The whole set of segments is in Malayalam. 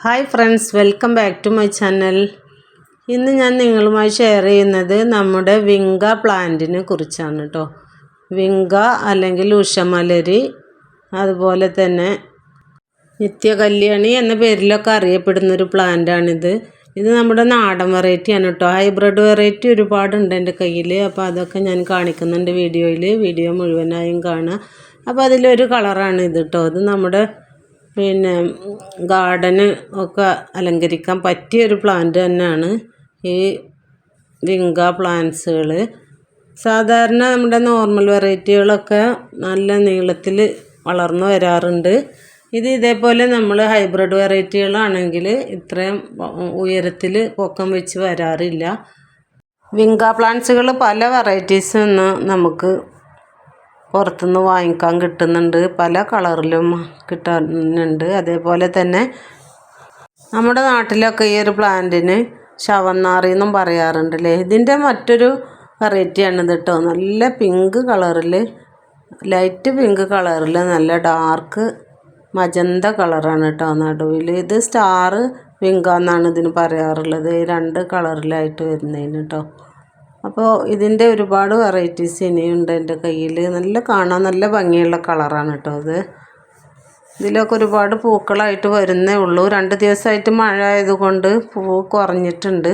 Hi friends welcome back to my channel ഇന്ന് ഞാൻ നിങ്ങളുമായി ഷെയർ ചെയ്യുന്നത് നമ്മുടെ വിങ്ക പ്ലാന്റിനെ കുറിച്ചാണ് കേട്ടോ വിങ്ക അല്ലെങ്കിൽ ഉഷമലരി അതുപോലെ തന്നെ നിത്യകല്യാണി എന്ന പേരിലൊക്കെ അറിയപ്പെടുന്ന ഒരു പ്ലാന്റാണിത്. ഇത് നമ്മുടെ നാടൻ വെറൈറ്റിയാണ് കേട്ടോ ഹൈബ്രിഡ് വെറൈറ്റി ഒരുപാടുണ്ട് എന്റെ കയ്യിൽ അപ്പോൾ അതൊക്കെ ഞാൻ കാണിക്കുന്നുണ്ട് വീഡിയോയിൽ വീഡിയോ മുഴുവനായും കാണുക. അപ്പോൾ അതിലൊരു കളറാണ് ഇത് കേട്ടോ ഇത് നമ്മുടെ പിന്നെ ഗാർഡന് ഒക്കെ അലങ്കരിക്കാൻ പറ്റിയ ഒരു പ്ലാന്റ് തന്നെയാണ് ഈ വിങ്ക പ്ലാന്റ്സുകൾ സാധാരണ നമ്മുടെ നോർമൽ വെറൈറ്റികളൊക്കെ നല്ല നീളത്തിൽ വളർന്നു വരാറുണ്ട്. ഇത് ഇതേപോലെ നമ്മൾ ഹൈബ്രിഡ് വെറൈറ്റികളാണെങ്കിൽ ഇത്രയും ഉയരത്തിൽ പൊക്കം വെച്ച് വരാറില്ല. വിങ്ക പ്ലാന്റ്സുകൾ പല വെറൈറ്റീസ് ഇന്ന് നമുക്ക് പുറത്തുനിന്ന് വാങ്ങിക്കാൻ കിട്ടുന്നുണ്ട്. പല കളറിലും കിട്ടുന്നുണ്ട്. അതേപോലെ തന്നെ നമ്മുടെ നാട്ടിലൊക്കെ ഈ ഒരു പ്ലാന്റിന് ശവന്നാറി എന്നും പറയാറുണ്ടല്ലേ ഇതിന്റെ മറ്റൊരു വെറൈറ്റിയാണ് ഇത് കേട്ടോ നല്ല പിങ്ക് കളറിൽ ലൈറ്റ് പിങ്ക് കളറിൽ നല്ല ഡാർക്ക് മജന്ത കളറാണ് കേട്ടോ നടുവിൽ ഇത് സ്റ്റാർ പിങ്കാന്നാണ് ഇതിന് പറയാറുള്ളത്. രണ്ട് കളറിലായിട്ട് വരുന്നതിന് കേട്ടോ അപ്പോൾ ഇതിന്റെ ഒരുപാട് വെറൈറ്റീസ് ഇനിയുണ്ട് എന്റെ കയ്യിൽ നല്ല കാണാൻ നല്ല ഭംഗിയുള്ള കളറാണ് കേട്ടോ അത്. ഇതിലൊക്കെ ഒരുപാട് പൂക്കളായിട്ട് വരുന്നേ ഉള്ളൂ. രണ്ട് ദിവസമായിട്ട് മഴ ആയതുകൊണ്ട് പൂ കുറഞ്ഞിട്ടുണ്ട്.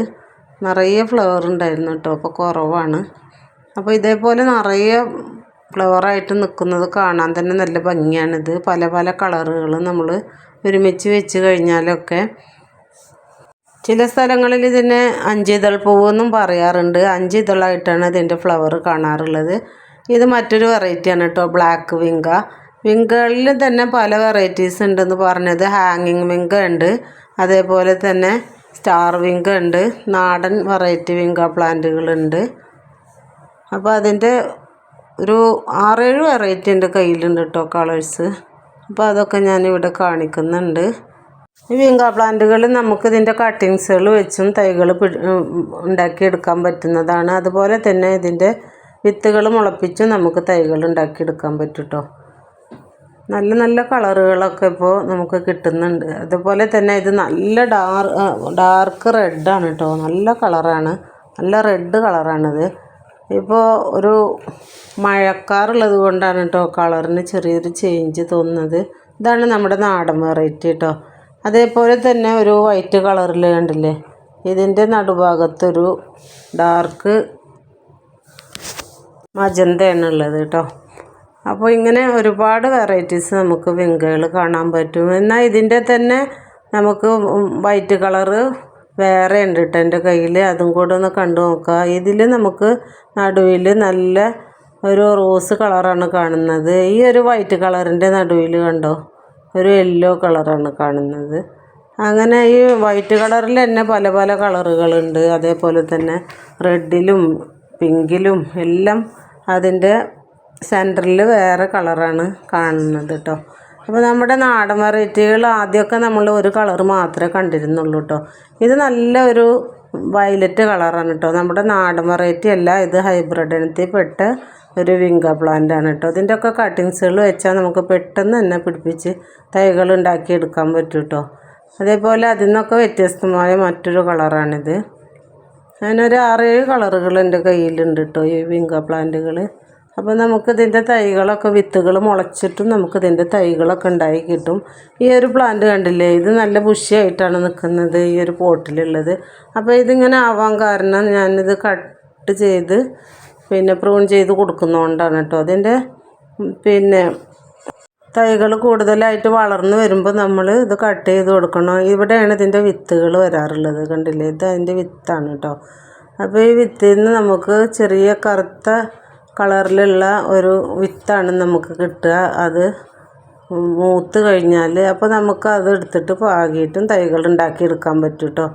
നിറയെ ഫ്ലവർ ഉണ്ടായിരുന്നു കേട്ടോ അപ്പോൾ കുറവാണ്. അപ്പോൾ ഇതേപോലെ നിറയെ ഫ്ലവറായിട്ട് നിൽക്കുന്നത് കാണാൻ തന്നെ നല്ല ഭംഗിയാണിത്. പല പല കളറുകൾ നമ്മൾ ഒരുമിച്ച് വെച്ച് കഴിഞ്ഞാലൊക്കെ ചില സ്ഥലങ്ങളിൽ ഇതിനെ അഞ്ചിതൾ പൂവെന്നും പറയാറുണ്ട്. അഞ്ചിതളായിട്ടാണ് ഇതിന്റെ ഫ്ലവർ കാണാറുള്ളത്. ഇത് മറ്റൊരു വെറൈറ്റിയാണ് കേട്ടോ ബ്ലാക്ക് വിങ്ക വിങ്കകളിൽ തന്നെ പല വെറൈറ്റീസ് ഉണ്ടെന്ന് പറഞ്ഞത് ഹാങ്ങിങ് വിങ്ക ഉണ്ട്. അതേപോലെ തന്നെ സ്റ്റാർ വിങ്ക ഉണ്ട്. നാടൻ വെറൈറ്റി വിങ്ക പ്ലാന്റുകളുണ്ട് അപ്പോൾ അതിന്റെ ഒരു ആറേഴ് വെറൈറ്റി എന്റെ കയ്യിലുണ്ട് കേട്ടോ കളേഴ്സ് അപ്പോൾ അതൊക്കെ ഞാനിവിടെ കാണിക്കുന്നുണ്ട്. ഈ വിങ്ക പ്ലാന്റുകൾ നമുക്ക് ഇതിന്റെ കട്ടിങ്സുകൾ വെച്ചും തൈകൾ ഉണ്ടാക്കിയെടുക്കാൻ പറ്റുന്നതാണ്. അതുപോലെ തന്നെ ഇതിന്റെ വിത്തുകൾ മുളപ്പിച്ചും നമുക്ക് തൈകൾ ഉണ്ടാക്കിയെടുക്കാൻ പറ്റും നല്ല നല്ല കളറുകളൊക്കെ ഇപ്പോൾ നമുക്ക് കിട്ടുന്നുണ്ട്. അതുപോലെ തന്നെ ഇത് നല്ല ഡാർ ഡാർക്ക് റെഡാണ് കേട്ടോ നല്ല കളറാണ്. നല്ല റെഡ് കളറാണിത്. ഇപ്പോൾ ഒരു മഴക്കാറുള്ളത് കൊണ്ടാണ് കേട്ടോ കളറിന് ചെറിയൊരു ചേഞ്ച് തോന്നുന്നത്. ഇതാണ് നമ്മുടെ നാടൻ വെറൈറ്റി കേട്ടോ അതേപോലെ തന്നെ ഒരു വൈറ്റ് കളറിൽ കണ്ടില്ലേ? ഇതിന്റെ നടുഭാഗത്തൊരു ഡാർക്ക് മജന്തയാണ് ഉള്ളത് കേട്ടോ അപ്പോൾ ഇങ്ങനെ ഒരുപാട് വെറൈറ്റീസ് നമുക്ക് വിങ്കകൾ കാണാൻ പറ്റും. എന്നാൽ ഇതിന്റെ തന്നെ നമുക്ക് വൈറ്റ് കളറ് വേറെ ഉണ്ട് കേട്ടോ എന്റെ കയ്യിൽ അതും കൂടെ ഒന്ന് കണ്ടു നോക്കുക ഇതിൽ നമുക്ക് നടുവിൽ നല്ല ഒരു റോസ് കളറാണ് കാണുന്നത്. ഈ ഒരു വൈറ്റ് കളറിന്റെ നടുവിൽ കണ്ടോ? ഒരു യെല്ലോ കളറാണ് കാണുന്നത്. അങ്ങനെ ഈ വൈറ്റ് കളറിൽ തന്നെ പല പല കളറുകളുണ്ട് അതേപോലെ തന്നെ റെഡിലും പിങ്കിലും എല്ലാം അതിന്റെ സെന്ററിൽ വേറെ കളറാണ് കാണുന്നത് കേട്ടോ അപ്പോൾ നമ്മുടെ നാടൻ വെറൈറ്റികൾ ആദ്യമൊക്കെ നമ്മൾ ഒരു കളർ മാത്രമേ കണ്ടിരുന്നുള്ളൂ കേട്ടോ ഇത് നല്ല ഒരു വയലറ്റ് കളറാണ് കേട്ടോ നമ്മുടെ നാടൻ വെറൈറ്റി അല്ല ഇത് ഹൈബ്രിഡ് ഇനത്തിൽ പെട്ട ഒരു വിങ്ക പ്ലാന്റ് ആണ് കേട്ടോ ഇതിന്റെയൊക്കെ കട്ടിങ്സുകൾ വെച്ചാൽ നമുക്ക് പെട്ടെന്ന് തന്നെ പിടിപ്പിച്ച് തൈകൾ ഉണ്ടാക്കിയെടുക്കാൻ പറ്റും കേട്ടോ അതേപോലെ അതിൽ നിന്നൊക്കെ വ്യത്യസ്തമായ മറ്റൊരു കളറാണിത് അതിനൊരു ആറേഴ് കളറുകൾ എന്റെ കയ്യിലുണ്ട് കേട്ടോ ഈ വിങ്ക പ്ലാന്റുകൾ അപ്പോൾ നമുക്ക് ഇതിന്റെ തൈകളൊക്കെ വിത്തുകൾ മുളച്ചിട്ടും നമുക്ക് ഇതിന്റെ തൈകളൊക്കെ ഉണ്ടായി കിട്ടും. ഈ ഒരു പ്ലാന്റ് കണ്ടില്ലേ? ഇത് നല്ല ബുഷിയായിട്ടാണ് നിൽക്കുന്നത് ഈ ഒരു പോട്ടിലുള്ളത് അപ്പോൾ ഇതിങ്ങനെ ആവാൻ കാരണം ഞാനിത് കട്ട് ചെയ്ത് പിന്നെ പ്രൂൺ ചെയ്ത് കൊടുക്കുന്നതുകൊണ്ടാണ് കേട്ടോ. അതിന്റെ പിന്നെ തൈകൾ കൂടുതലായിട്ട് വളർന്നു വരുമ്പോൾ നമ്മൾ ഇത് കട്ട് ചെയ്ത് കൊടുക്കണം. ഇവിടെയാണ് ഇതിന്റെ വിത്തുകൾ വരാറുള്ളത് കണ്ടില്ലേ? ഇത് അതിന്റെ വിത്താണ് കേട്ടോ. അപ്പോൾ ഈ വിത്തിൽ നിന്ന് നമുക്ക് ചെറിയ കറുത്ത കളറിലുള്ള ഒരു വിത്താണ് നമുക്ക് കിട്ടുക. അത് മൂത്ത് കഴിഞ്ഞാൽ അപ്പോൾ നമുക്ക് അത് എടുത്തിട്ട് പാകിയിട്ടും തൈകൾ ഉണ്ടാക്കിയെടുക്കാൻ പറ്റും കേട്ടോ.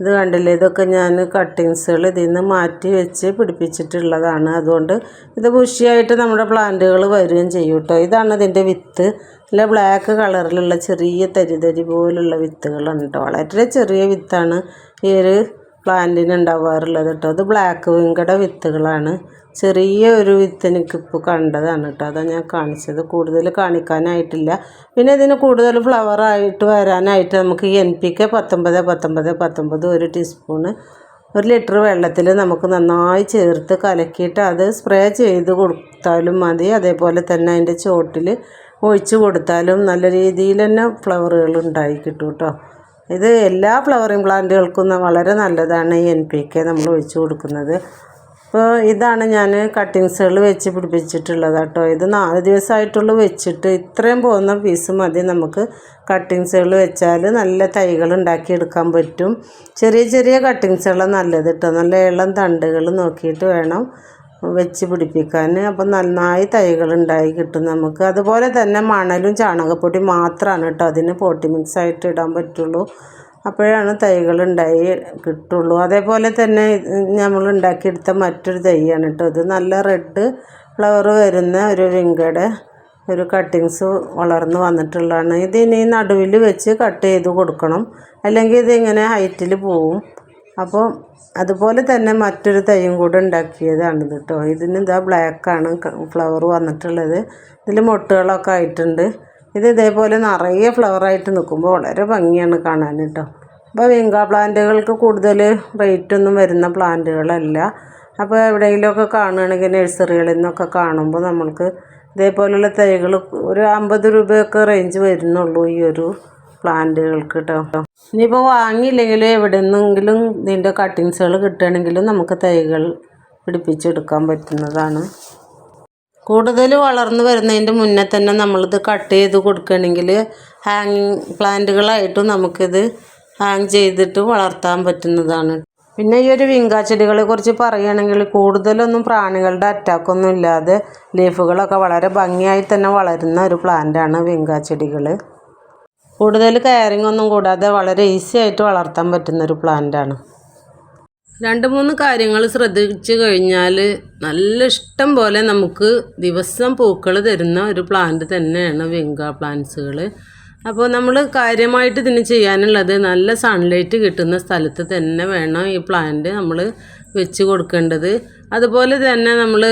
ഇത് കണ്ടില്ലേ? ഇതൊക്കെ ഞാൻ കട്ടിങ്സുകൾ ഇതിൽ നിന്ന് മാറ്റി വെച്ച് പിടിപ്പിച്ചിട്ടുള്ളതാണ്. അതുകൊണ്ട് ഇത് ബുഷിയായിട്ട് നമ്മുടെ പ്ലാന്റുകൾ വരികയും ചെയ്യും കേട്ടോ ഇതാണ് ഇതിന്റെ വിത്ത്. നല്ല ബ്ലാക്ക് കളറിലുള്ള ചെറിയ തരി തരി പോലുള്ള വിത്തുകളുണ്ട് വളരെ ചെറിയ വിത്താണ്. ഈ ഒരു പ്ലാന്റിന് ഉണ്ടാവാറുള്ളത് കേട്ടോ അത് ബ്ലാക്ക് വിങ്കട വിത്തുകളാണ്. ചെറിയ ഒരു വിത്ത് എനിക്കിപ്പോൾ കണ്ടതാണ് കേട്ടോ അതാണ് ഞാൻ കാണിച്ചത്. കൂടുതൽ കാണിക്കാനായിട്ടില്ല. പിന്നെ ഇതിന് കൂടുതൽ ഫ്ലവറായിട്ട് വരാനായിട്ട് നമുക്ക് എൻ പി കെ പത്തൊമ്പത് പത്തൊമ്പത് പത്തൊമ്പത് ഒരു ടീസ്പൂണ് ഒരു ലിറ്റർ വെള്ളത്തിൽ നമുക്ക് നന്നായി ചേർത്ത് കലക്കിയിട്ട് അത് സ്പ്രേ ചെയ്ത് കൊടുത്താലും മതി. അതേപോലെ തന്നെ അതിന്റെ ചോട്ടിൽ ഒഴിച്ച് കൊടുത്താലും നല്ല രീതിയിൽ തന്നെ ഫ്ലവറുകൾ ഉണ്ടായി കിട്ടും കേട്ടോ ഇത് എല്ലാ ഫ്ലവറിങ് പ്ലാന്റുകൾക്കും വളരെ നല്ലതാണ് ഈ എൻ പി കെ നമ്മൾ ഒഴിച്ച് കൊടുക്കുന്നത്. അപ്പോൾ ഇതാണ് ഞാൻ കട്ടിങ്സുകൾ വെച്ച് പിടിപ്പിച്ചിട്ടുള്ളത് കേട്ടോ. ഇത് നാല് ദിവസമായിട്ടുള്ളൂ വെച്ചിട്ട് ഇത്രയും പോകുന്ന പീസ് മതി നമുക്ക്. കട്ടിങ്സുകൾ വെച്ചാൽ നല്ല തൈകൾ ഉണ്ടാക്കിയെടുക്കാൻ പറ്റും. ചെറിയ ചെറിയ കട്ടിങ്സുകളാണ് നല്ലത് കേട്ടോ. നല്ല ഇളം തണ്ടുകൾ നോക്കിയിട്ട് വേണം. വെച്ച് പിടിപ്പിക്കാൻ അപ്പം നന്നായി തൈകൾ ഉണ്ടായി കിട്ടും നമുക്ക്. അതുപോലെ തന്നെ മണലും ചാണകപ്പൊടി മാത്രമാണ് കേട്ടോ അതിന് പോട്ടി മിക്സ് ആയിട്ട് ഇടാൻ പറ്റുള്ളൂ. അപ്പോഴാണ് തൈകൾ ഉണ്ടായി കിട്ടുള്ളൂ. അതേപോലെ തന്നെ നമ്മൾ ഉണ്ടാക്കിയെടുത്ത മറ്റൊരു തൈയാണ് കേട്ടോ ഇത്. നല്ല റെഡ് ഫ്ലവർ വരുന്ന ഒരു വിങ്കയുടെ ഒരു കട്ടിങ്സ് വളർന്ന് വന്നിട്ടുള്ളതാണ്. ഇതിനി നടുവിൽ വെച്ച് കട്ട് ചെയ്ത് കൊടുക്കണം. അല്ലെങ്കിൽ ഇതിങ്ങനെ ഹൈറ്റിൽ പോവും. അപ്പോൾ അതുപോലെ തന്നെ മറ്റൊരു തൈയും കൂടെ ഉണ്ടാക്കിയതാണ് കേട്ടോ ഇതിന് ഇതാ ബ്ലാക്കാണ് ഫ്ലവർ വന്നിട്ടുള്ളത്. ഇതിൽ മൊട്ടുകളൊക്കെ ആയിട്ടുണ്ട്. ഇത് ഇതേപോലെ നിറയെ ഫ്ലവറായിട്ട് നിൽക്കുമ്പോൾ വളരെ ഭംഗിയാണ് കാണാൻ കേട്ടോ അപ്പോൾ വിങ്ക പ്ലാന്റുകൾക്ക് കൂടുതൽ റേറ്റൊന്നും വരുന്ന പ്ലാന്റുകളല്ല അപ്പോൾ എവിടെയെങ്കിലുമൊക്കെ കാണുകയാണെങ്കിൽ നഴ്സറികളിൽ നിന്നൊക്കെ കാണുമ്പോൾ നമ്മൾക്ക് ഇതേപോലെയുള്ള തൈകൾ ഒരു അമ്പത് രൂപയൊക്കെ റേഞ്ച് വരുന്നുള്ളൂ ഈ ഒരു പ്ലാന്റുകൾക്ക് കേട്ടോ ഇനിയിപ്പോൾ വാങ്ങിയില്ലെങ്കിൽ എവിടെ നിന്നെങ്കിലും ഇതിന്റെ കട്ടിങ്സുകൾ കിട്ടുകയാണെങ്കിലും നമുക്ക് തൈകൾ പിടിപ്പിച്ചെടുക്കാൻ പറ്റുന്നതാണ്. കൂടുതൽ വളർന്നു വരുന്നതിന്റെ മുന്നേ തന്നെ നമ്മളിത് കട്ട് ചെയ്ത് കൊടുക്കുകയാണെങ്കിൽ ഹാങ്ങിങ് പ്ലാന്റുകളായിട്ടും നമുക്കിത് ഹാങ് ചെയ്തിട്ട് വളർത്താൻ പറ്റുന്നതാണ്. പിന്നെ ഈ ഒരു വിങ്കാ ചെടികളെ കുറിച്ച് പറയുകയാണെങ്കിൽ കൂടുതലൊന്നും പ്രാണികളുടെ അറ്റാക്കൊന്നും ഇല്ലാതെ ലീഫുകളൊക്കെ വളരെ ഭംഗിയായി തന്നെ വളരുന്ന ഒരു പ്ലാന്റാണ് വിങ്കാ ചെടികൾ കൂടുതൽ കെയറിങ് ഒന്നും കൂടാതെ വളരെ ഈസി ആയിട്ട് വളർത്താൻ പറ്റുന്ന ഒരു പ്ലാന്റാണ് രണ്ട് മൂന്ന് കാര്യങ്ങൾ ശ്രദ്ധിച്ചു കഴിഞ്ഞാൽ നല്ല ഇഷ്ടം പോലെ നമുക്ക് ദിവസം പൂക്കൾ തരുന്ന ഒരു പ്ലാന്റ് തന്നെയാണ് വിങ്ക പ്ലാന്റ്സുകൾ അപ്പോൾ നമ്മൾ കാര്യമായിട്ട് ഇതിന് ചെയ്യാനുള്ളത് നല്ല സൺലൈറ്റ് കിട്ടുന്ന സ്ഥലത്ത് തന്നെ വേണം ഈ പ്ലാന്റ് നമ്മൾ വെച്ച് കൊടുക്കേണ്ടത്. അതുപോലെ തന്നെ നമ്മൾ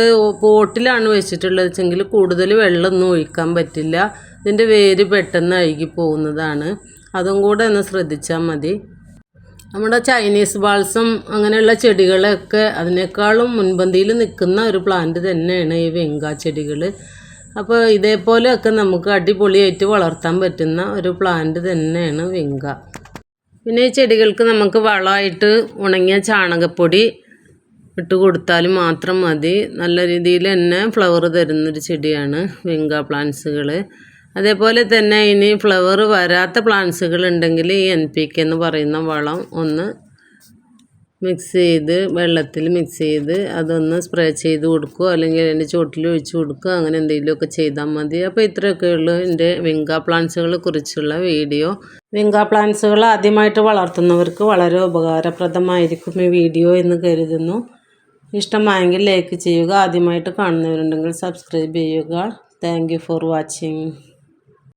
പോട്ടിലാണ് വെച്ചിട്ടുള്ളത് വെച്ചെങ്കിൽ കൂടുതൽ വെള്ളമൊന്നും ഒഴിക്കാൻ പറ്റില്ല. ഇതിന്റെ വേര് പെട്ടെന്ന് അഴുകി പോകുന്നതാണ്. അതും കൂടെ ഒന്ന് ശ്രദ്ധിച്ചാൽ മതി. നമ്മുടെ ചൈനീസ് ബാൾസം അങ്ങനെയുള്ള ചെടികളൊക്കെ അതിനേക്കാളും മുൻപന്തിയിൽ നിൽക്കുന്ന ഒരു പ്ലാന്റ് തന്നെയാണ് ഈ വെങ്കാ ചെടികൾ അപ്പോൾ ഇതേപോലെയൊക്കെ നമുക്ക് അടിപൊളിയായിട്ട് വളർത്താൻ പറ്റുന്ന ഒരു പ്ലാന്റ് തന്നെയാണ് വെങ്ക. പിന്നെ ഈ ചെടികൾക്ക് നമുക്ക് വളമായിട്ട് ഉണങ്ങിയ ചാണകപ്പൊടി ഇട്ട് കൊടുത്താൽ മാത്രം മതി. നല്ല രീതിയിൽ തന്നെ ഫ്ലവർ തരുന്നൊരു ചെടിയാണ് വെങ്ക പ്ലാന്റ്സുകൾ അതേപോലെ തന്നെ ഇനി ഫ്ലവർ വരാത്ത പ്ലാന്റ്സുകൾ ഉണ്ടെങ്കിൽ ഈ എൻ പി കെ എന്ന് പറയുന്ന വളം ഒന്ന് മിക്സ് ചെയ്ത് വെള്ളത്തിൽ മിക്സ് ചെയ്ത് അതൊന്ന് സ്പ്രേ ചെയ്ത് കൊടുക്കുക. അല്ലെങ്കിൽ അതിന്റെ ചുവട്ടിൽ ഒഴിച്ച് കൊടുക്കുക. അങ്ങനെ എന്തെങ്കിലുമൊക്കെ ചെയ്താൽ മതി. അപ്പോൾ ഇത്രയൊക്കെ ഉള്ളൂ എന്റെ വിങ്ക പ്ലാന്റ്സുകളെ കുറിച്ചുള്ള വീഡിയോ. വിങ്ക പ്ലാന്റ്സുകൾ ആദ്യമായിട്ട് വളർത്തുന്നവർക്ക് വളരെ ഉപകാരപ്രദമായിരിക്കും ഈ വീഡിയോ എന്ന് കരുതുന്നു. ഇഷ്ടമായെങ്കിൽ ലൈക്ക് ചെയ്യുക. ആദ്യമായിട്ട് കാണുന്നവരുണ്ടെങ്കിൽ സബ്സ്ക്രൈബ് ചെയ്യുക. Thank for watching